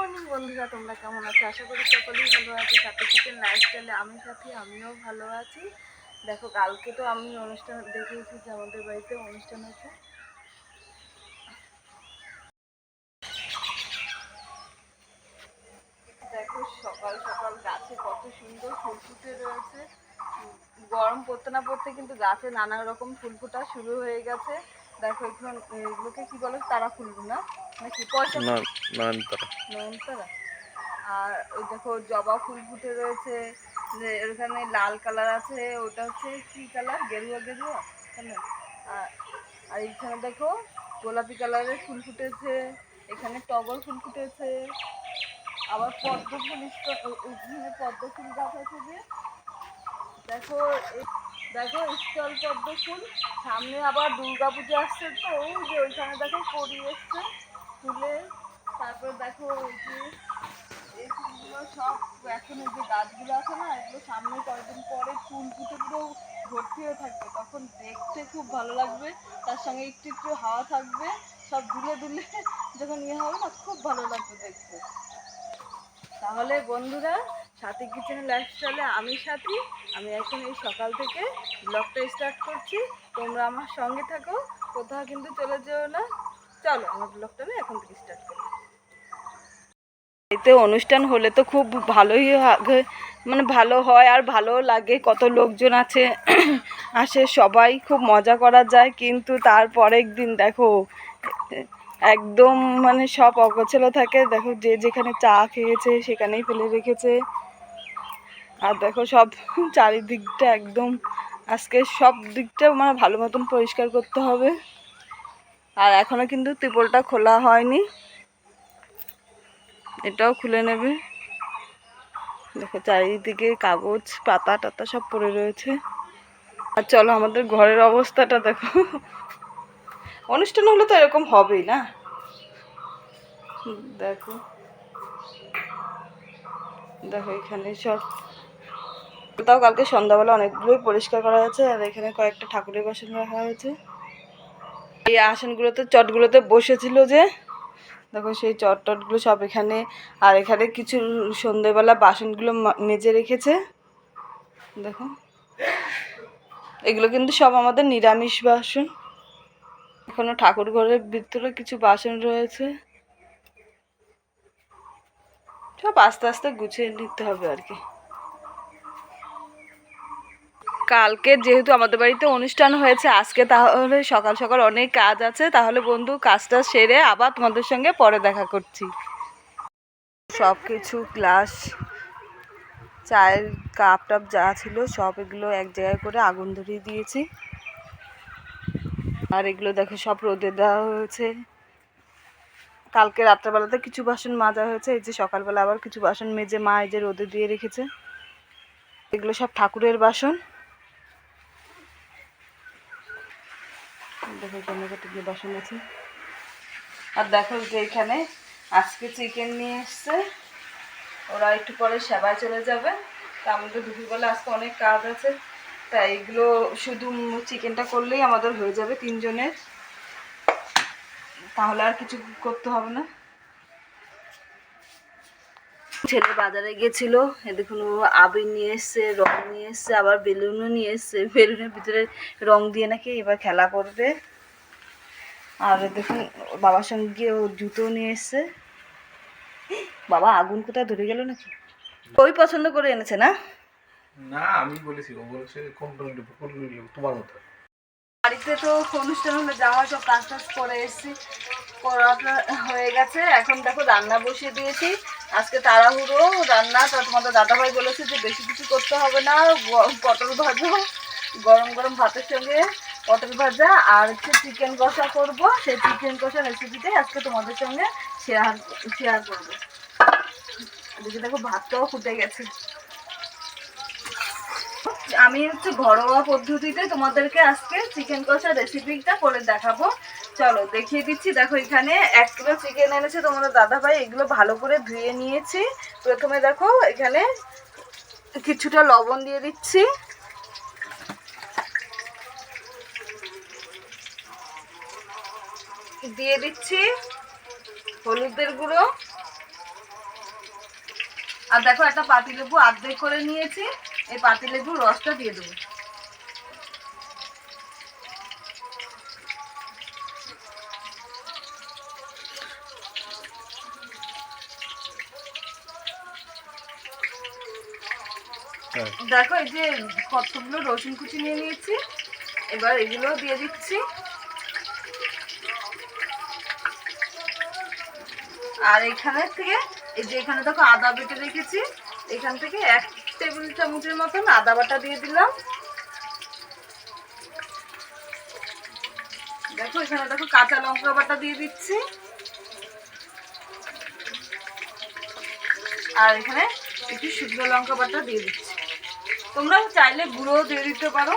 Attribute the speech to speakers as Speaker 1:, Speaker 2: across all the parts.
Speaker 1: Morning বন্ধুরা, তোমরা কেমন আছো? আশা করি সকলেই ভালো আছি। সাথে কিচেন লাইফস্টাইলে আমি সাথে, আমিও ভালো আছি। দেখো, কালকে তো আমি অনুষ্ঠান দেখেছি যে আমাদের বাড়িতে অনুষ্ঠান আছে দেখো, সকাল সকাল গাছে কত সুন্দর ফুল ফুটে রয়েছে। গরম পড়তে না পড়তে কিন্তু গাছে নানা রকম ফুল ফোটা শুরু হয়ে গেছে। দেখো এগুলো এগুলোকে কি বলে? তারা ফুল না? নাকি পয়সা?
Speaker 2: নয়নতারা।
Speaker 1: নয়নতারা? আর ওই দেখো জবা ফুল ফুটে রয়েছে। যে এখানে লাল কালার আছে ওটা হচ্ছে কি কালার? গেরুয়া গেরুয়া আর আর এইখানে দেখো গোলাপি কালারের ফুল ফুটেছে এখানে টগর ফুল ফুটেছে আবার পদ্ম ফুল ওখানে পদ্ম ফুল গাছ আছে যে। দেখো দেখো, স্টল পদ্ম ফুল সামনে আবার দুর্গা পুজো আসছে তো, ওই যে ওইখানে দেখো করি এসছে ফুলে তারপর দেখো ওই যে, এই ফুলগুলো সব, এখন ওই যে গাছগুলো আছে না, এগুলো সামনে কয়েকদিন পরে ফুল ফুটে পুরো ভর্তি হয়ে থাকবে, তখন দেখতে খুব ভালো লাগবে, তার সঙ্গে একটু একটু হাওয়া থাকবে, সব দুলে দুলে যখন ইয়ে হবে না, খুব ভালো লাগবে দেখতে। তাহলে বন্ধুরা সাথী কিচেনের লাইফস্টাইলে আমি সাথী, আমি এখন এই সকাল থেকে ব্লগটা স্টার্ট করছি। তোমরা আমার সঙ্গে থাকো, কোথাও কিন্তু চলে যেও না। চলো, আমার ব্লগটা আমি এখন থেকে স্টার্ট করি। এতে অনুষ্ঠান হলে তো খুব ভালোই মানে ভালো হয় আর ভালো লাগে কত লোকজন আছে, আসে সবাই খুব মজা করা যায়, কিন্তু তারপরের দিন দেখো একদম মানে সব অগোছালো থাকে। দেখো যে যেখানে চা খেয়েছে সেখানেই ফেলে রেখেছে। আর দেখো সব চারিদিকটা একদম আজকে সব দিকটা মানে ভালো মতন পরিষ্কার করতে হবে। আর এখনও কিন্তু ত্রিপলটা খোলা হয়নি। এটাও খুলে নেবে। দেখো চারিদিকে কাগজ, পাতা টাতা সব পড়ে রয়েছে। আর চলো আমাদের ঘরের অবস্থাটা দেখো। অনুষ্ঠান হলে তো এরকম হবেই না? দেখো। দেখো এখানে সব। তাও কালকে সন্ধ্যাবেলা অনেকগুলোই পরিষ্কার করা হয়েছে, আর এখানে কয়েকটা ঠাকুরের বাসন রাখা হয়েছে। এই আসনগুলোতে, চটগুলোতে বসেছিল যে। দেখো সেই চট টটগুলো সব এখানে, আর এখানে কিছু সন্ধেবেলা বাসনগুলো মেজে রেখেছে। দেখো। এগুলো কিন্তু সব আমাদের নিরামিষ বাসন। এখনও ঠাকুর ঘরের ভিতরে কিছু বাসন রয়েছে। সব আস্তে আস্তে গুছিয়ে নিতে হবে আর কি। কালকে যেহেতু আমাদের বাড়িতে অনুষ্ঠান হয়েছে, আজকে তাহলে সকাল সকাল অনেক কাজ আছে। তাহলে বন্ধু, কাজটা সেরে আবার তোমাদের সঙ্গে পরে দেখা করছি। সব কিছু গ্লাস, চায়ের কাপ টাপ যা ছিল, সব এগুলো এক জায়গায় করে আগুন ধরিয়ে দিয়েছি। আর এগুলো দেখো সব রোদে দেওয়া হয়েছে। কালকে রাত্রেবেলাতে কিছু বাসন মাজা হয়েছে, এই যে সকালবেলা আবার কিছু বাসন মেজে মা এই যে রোদে দিয়ে রেখেছে। এগুলো সব ঠাকুরের বাসন। দেখো যে বাসন আছে। আর দেখো যে এখানে আজকে চিকেন নিয়ে এসছে। ওরা একটু পরে সেবায় চলে যাবে। তা আমাদের দুপুরবেলা আজকে অনেক কাজ আছে। তাই এগুলো শুধু চিকেনটা করলেই আমাদের হয়ে যাবে তিনজনের। তাহলে আর কিছু করতে হবে না। ছেলে বাজারে গেছিল, এ দেখুন আবির নিয়ে এসছে, রং নিয়ে এসছে, আবার বেলুনও নিয়ে এসছে। বেলুনের ভিতরে রং দিয়ে নাকি এবার খেলা করবে। আর দেখুন, বাবার সঙ্গে গিয়ে ও জুতো নিয়ে এসছে। বাবা, আগুন কোথায় ধরে গেল নাকি? ওই পছন্দ করে এনেছে না?
Speaker 2: না, আমি বলেছি, ও বলছে কোনটা নেব তোমার মতো।
Speaker 1: বাড়িতে তো অনুষ্ঠান হলে যাওয়া, সব কাজ টাজ করে এসেছি, করাটা হয়ে গেছে। এখন দেখো, রান্না বসিয়ে দিয়েছি। আজকে তাড়াহুড়ো, রান্না, তো তোমাদের দাদাভাই বলেছে যে বেশি কিছু করতে হবে না পটল ভাজো, গরম গরম ভাতের সঙ্গে পটল ভাজা, আর হচ্ছে চিকেন কষা করব। সেই চিকেন কষা রেসিপিটাই আজকে তোমাদের সঙ্গে শেয়ার শেয়ার করব। দেখো, ভাতটাও ফুটে গেছে। আমি হচ্ছে ঘরোয়া পদ্ধতিতে তোমাদেরকে আজকে চিকেন কষা রেসিপিটা করে দেখাবো। চলো, দেখিয়ে দিচ্ছি। দেখো, এখানে এক কিলো চিকেন এনেছে তোমাদের দাদা ভাই এগুলো ভালো করে ধুয়ে নিয়েছি। প্রথমে দেখো, এখানে কিছুটা লবণ দিয়ে দিচ্ছি। দিয়ে দিচ্ছি হলুদের গুঁড়ো। আর দেখো, একটা পাতিলেবু আর্ধেক করে নিয়েছি। এই পাতিলেবুর রসটা দিয়ে দেবো। দেখো, এই যে কতগুলো রসুন কুচি নিয়ে নিয়েছি। এবার এগুলো দিয়ে দিচ্ছি। আর এখানে থেকে এই যে এখানে দেখো আদা বেটে রেখেছি। এখান থেকে এক টেবিল চামচের মতন আদা বাটা দিয়ে দিলাম। দেখো, এখানে দেখো কাঁচা লঙ্কা বাটা দিয়ে দিচ্ছি। আর এখানে একটু শুকনো লঙ্কা বাটা দিয়ে দিচ্ছি। তোমরা চাইলে গুঁড়োও দিয়ে দিতে পারো।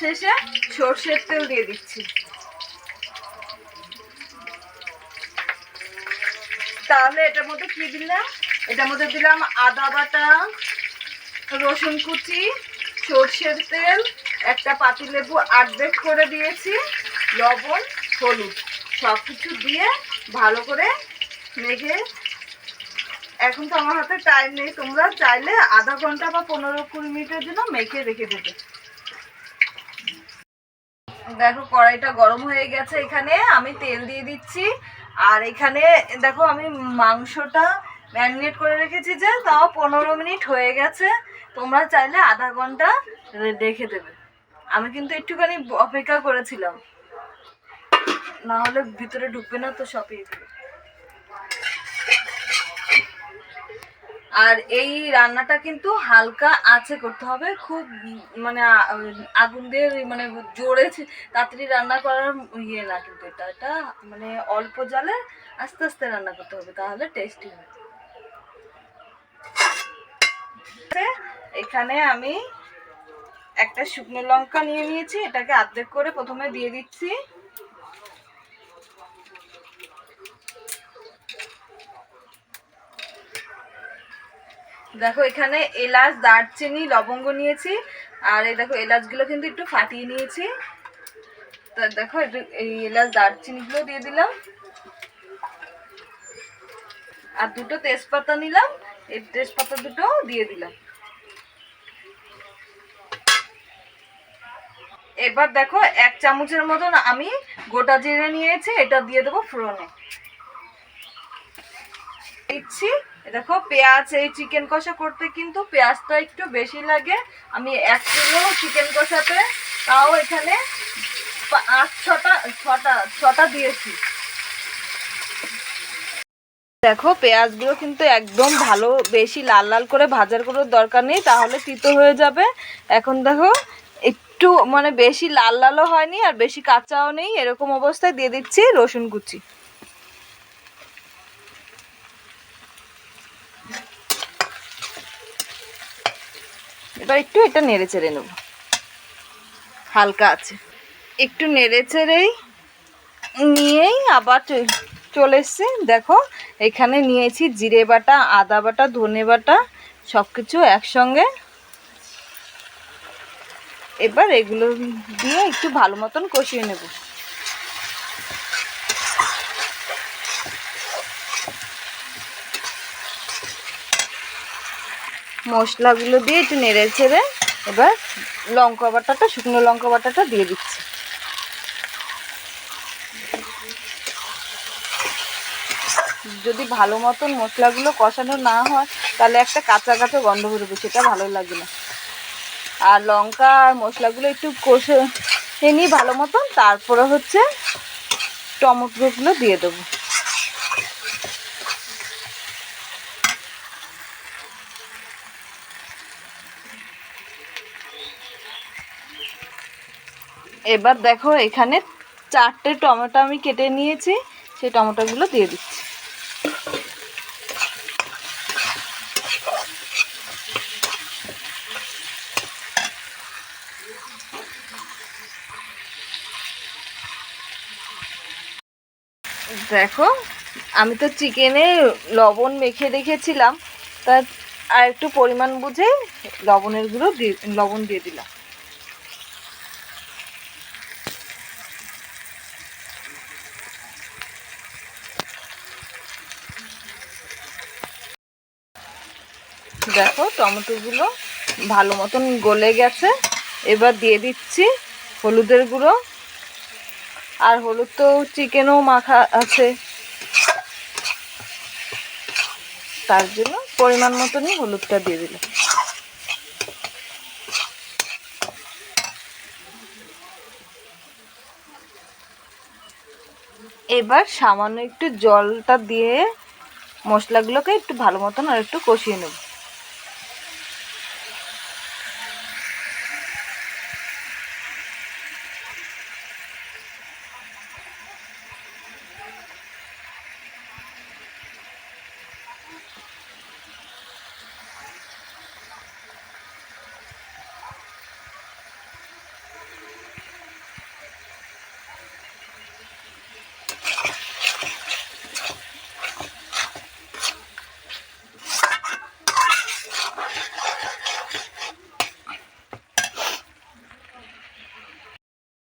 Speaker 1: শেষে সর্ষের তেল দিয়ে দিচ্ছি। তাহলে এটার মধ্যে কি দিলাম? এটার মধ্যে দিলাম আদা বাটা, রসুন কুচি, সর্ষের তেল, একটা পাতিলেবু আর্ধেক করে দিয়েছি, লবণ, হলুদ। সব কিছু দিয়ে ভালো করে মেঘে এখন তো আমার হাতে টাইম নেই, তোমরা চাইলে আধা ঘণ্টা বা পনেরো কুড়ি মিনিটের জন্য মেখে রেখে দেবে। দেখো কড়াইটা গরম হয়ে গেছে এখানে। আমি তেল দিয়ে দিচ্ছি। আর এখানে, দেখো আমি মাংসটা ম্যারিনেট করে রেখেছি যে, তাও পনেরো মিনিট হয়ে গেছে। তোমরা চাইলে আধা ঘণ্টা রেখে দেবে। আমি কিন্তু একটুখানি অপেক্ষা করেছিলাম। না হলে ভিতরে ঢুকবে না তো সবই। আর এই রান্নাটা কিন্তু হালকা আছে করতে হবে, খুব মানে আগুন দিয়ে মানে জোরে তাড়াতাড়ি রান্না করার ইয়ে না কিন্তু এটা এটা মানে অল্প জালে আস্তে আস্তে রান্না করতে হবে তাহলে টেস্টি হবে এখানে আমি একটা শুকনো লঙ্কা নিয়ে নিয়েছি, এটাকে আর্ধেক করে প্রথমে দিয়ে দিচ্ছি। দেখো, এখানে এলাচ, দারচিনি, লবঙ্গ নিয়েছি। আর এই দেখো, এলাচগুলো কিন্তু একটু ফাটিয়ে নিয়েছি। তা দেখো এই এলাচ, দারচিনিগুলো দিয়ে দিলাম। আর দুটো তেজপাতা নিলাম। এই তেজপাতা দুটো দিয়ে দিলাম। এবার দেখো, এক চামচের মতন আমি গোটা জিরে নিয়েছি, এটা দিয়ে দেবো ফোড়নে। দিচ্ছি। দেখো, পেঁয়াজ, এই চিকেন কষা করতে কিন্তু পেঁয়াজটা একটু বেশি লাগে। আমি এক কিলো চিকেন কষাতে, তাও এখানে আট, ছটা ছটা ছটা দিয়েছি। দেখো, পেঁয়াজগুলো কিন্তু একদম ভালো, বেশি লাল লাল করে ভাজার কোনো দরকার নেই, তাহলে তিতো হয়ে যাবে। এখন দেখো, একটু মানে বেশি লাল লালও হয়নি আর বেশি কাঁচাও নেই, এরকম অবস্থায় দিয়ে দিচ্ছি রসুন কুচি। এবার একটু এটা নেড়ে চেড়ে নেব। হালকা আছে। একটু নেড়ে চেড়েই নিয়েই আবার চলে এসছে। দেখো, এখানে নিয়েছি জিরে বাটা, আদা বাটা, ধনে বাটা সব কিছু একসঙ্গে। এবার এগুলো দিয়ে একটু ভালো মতন কষিয়ে নেব। মশলাগুলো দিয়ে একটু নেড়ে ছেড়ে এবার লঙ্কা বাটাটা, শুকনো লঙ্কা বাটাটা দিয়ে দিচ্ছি। যদি ভালো মতন মশলাগুলো কষানো না হয়, তাহলে একটা কাঁচা কাঁচা গন্ধ বেরোবে, সেটা ভালো লাগে না। আর লঙ্কা আর মশলাগুলো একটু কষে নিই ভালো মতন, তারপরে হচ্ছে টমেটোগুলো দিয়ে দেবো। এবার দেখো এখানে চারটে টমেটো আমি কেটে নিয়েছি, সেই টমেটোগুলো দিয়ে দিচ্ছি। দেখো, আমি তো চিকেনে লবণ মেখে রেখেছিলাম, তা আর একটু পরিমাণ বুঝে লবণের গুঁড়ো দিয়ে লবণ দিয়ে দিলাম দেখো টমেটোগুলো ভালো মতন গলে গেছে। এবার দিয়ে দিচ্ছি হলুদের গুঁড়ো। আর হলুদ তো চিকেনও মাখা আছে। তার জন্য পরিমাণ মতনই হলুদটা দিয়ে দিলাম। এবার সামান্য একটু জলটা দিয়ে মশলাগুলোকে একটু ভালো মতন আর একটু কষিয়ে নেব।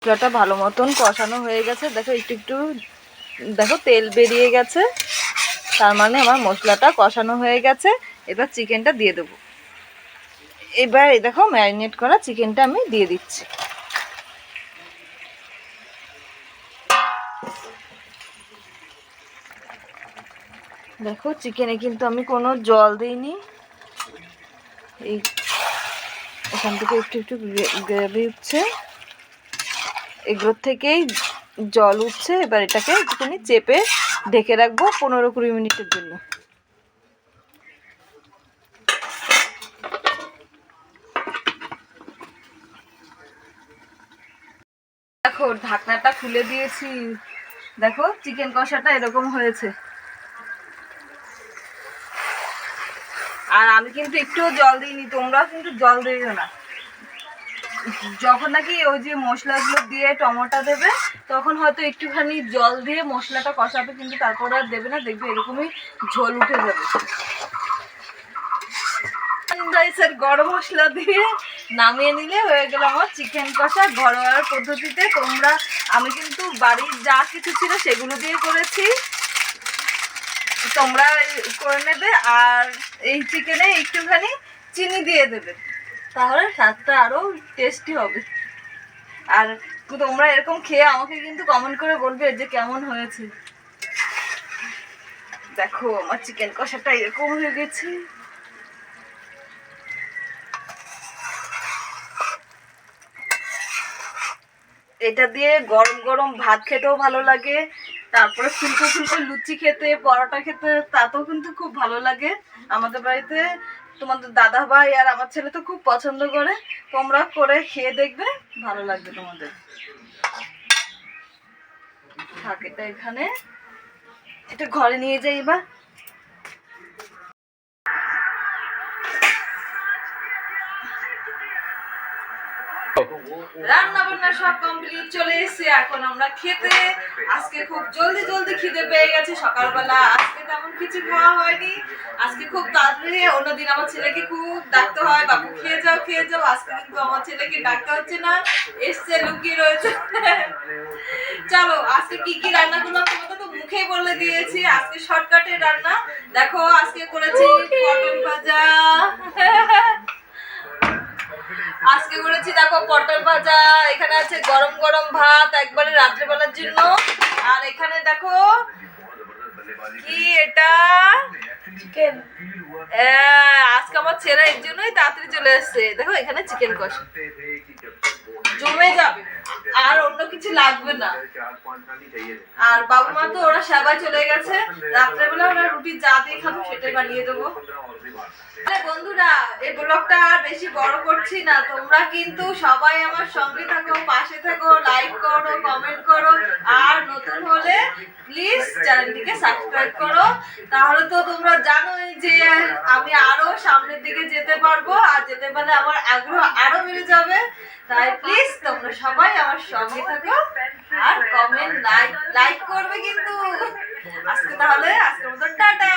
Speaker 1: মশলাটা ভালো মতন কষানো হয়ে গেছে। দেখো, একটু একটু, দেখো, তেল বেরিয়ে গেছে। তার মানে আমার মশলাটা কষানো হয়ে গেছে। এবার চিকেনটা দিয়ে দেবো। এবার দেখো, ম্যারিনেট করা চিকেনটা আমি দিয়ে দিচ্ছি। দেখো, চিকেনে কিন্তু আমি কোনো জল দিইনি। এই, এখান থেকে একটু একটু গ্রেভি উঠছে। এগুলোর থেকেই জল উঠছে, এবার এটাকে একটুখানি চেপে ঢেকে রাখব পনেরো কুড়ি মিনিটের জন্য। দেখো, ঢাকনাটা খুলে দিয়েছি। দেখো, চিকেন কষাটা এরকম হয়েছে। আর আমি কিন্তু একটুও জল দিইনি, তোমরাও কিন্তু জল দিও না। যখন নাকি ওই যে মশলাগুলো দিয়ে টমেটো দেবে, তখন হয়তো একটুখানি জল দিয়ে মশলাটা কষাবে, কিন্তু তারপরে আর দেবে না, দেখবে এরকমই ঝোল উঠে যাবে। রাইসের গরম মশলা দিয়ে নামিয়ে নিলে হয়ে গেল আমার চিকেন কষা ঘরোয়ার পদ্ধতিতে। তোমরা, আমি কিন্তু বাড়ির যা কিছু ছিল সেগুলো দিয়ে করেছি। তোমরা করে নেবে, আর এই চিকেনে একটুখানি চিনি দিয়ে দেবে। তাহলে স্বাদটা আরও টেস্টি হবে। আর তোমরা এরকম খেয়ে আমাকে কিন্তু কমেন্ট করে বলবে যে কেমন হয়েছে। দেখো, আমার চিকেন কষাটা এরকম হয়ে গেছে। এটা দিয়ে গরম গরম ভাত খেতেও ভালো লাগে। তারপরে ফুলকো ফুলকো লুচি খেতে, পরোটা খেতে, তাতেও কিন্তু খুব ভালো লাগে। আমাদের বাড়িতে তোমাদের দাদা ভাই আর আমার ছেলে তো খুব পছন্দ করে। তোমরা করে খেয়ে দেখবে, ভালো লাগবে তোমাদের। থাকে এটা এখানে। এটা ঘরে নিয়ে যাই এবার। রান্না বান্না সব কমপ্লিট চলে এসেছে এখন আমরা খেতে। আজকে খুব জলদি জলদি খিদে পেয়ে গেছে সকালবেলা। আজকে তেমন কিছু খাওয়া হয়নি। আজকে খুব তাড়াতাড়ি অন্যদিন আমার ছেলেকে খুব ডাকতে হয় বাবু খেয়ে যাও খেয়ে যাও। আজকে কিন্তু আমার ছেলেকে ডাকতে হচ্ছে না এসছে লুকিয়ে রয়েছে। চলো আজকে কি কি রান্না করলাম তোমাকে তো মুখেই বলে দিয়েছি। আজকে শর্টকাটে রান্না। দেখো আজকে করেছি পটল ভাজা। আজকে করেছি দেখো পটল ভাজা এখানে আছে গরম গরম ভাত একবারে রাত্রে বেলার জন্য। আর এখানে দেখো কি এটা? চিকেন আজকে আমার ছেলে এর জন্যই তাড়াতাড়ি চলে এসছে। দেখো এখানে চিকেন কষা। জমে যাবে। আর অন্য কিছু লাগবে না। আর বাবু মা তো ওরা চলে গেছে। রাত্রেবেলা ওরা রুটি যা দিয়ে খাব সেটাই বানিয়ে দেবো। বন্ধুরা, এই ব্লগটা আর বেশি বড় করছি না। তোমরা কিন্তু সবাই আমার সঙ্গে থাকো, পাশে থাকো লাইক করো কমেন্ট করো। আর নতুন হলে প্লিজ চ্যানেলটিকে সাবস্ক্রাইব করো। তাহলে তো তোমরা জানোই যে আমি আরও সামনের দিকে যেতে পারব। আর যেতে পারলে আমার আগ্রহ আরও বেড়ে যাবে। তাই প্লিজ তোমরা সবাই আমার সঙ্গে থাকো। আর কমেন্ট লাইক লাইক করবে কিন্তু। আজকে তাহলে আজকের মতো টাটা।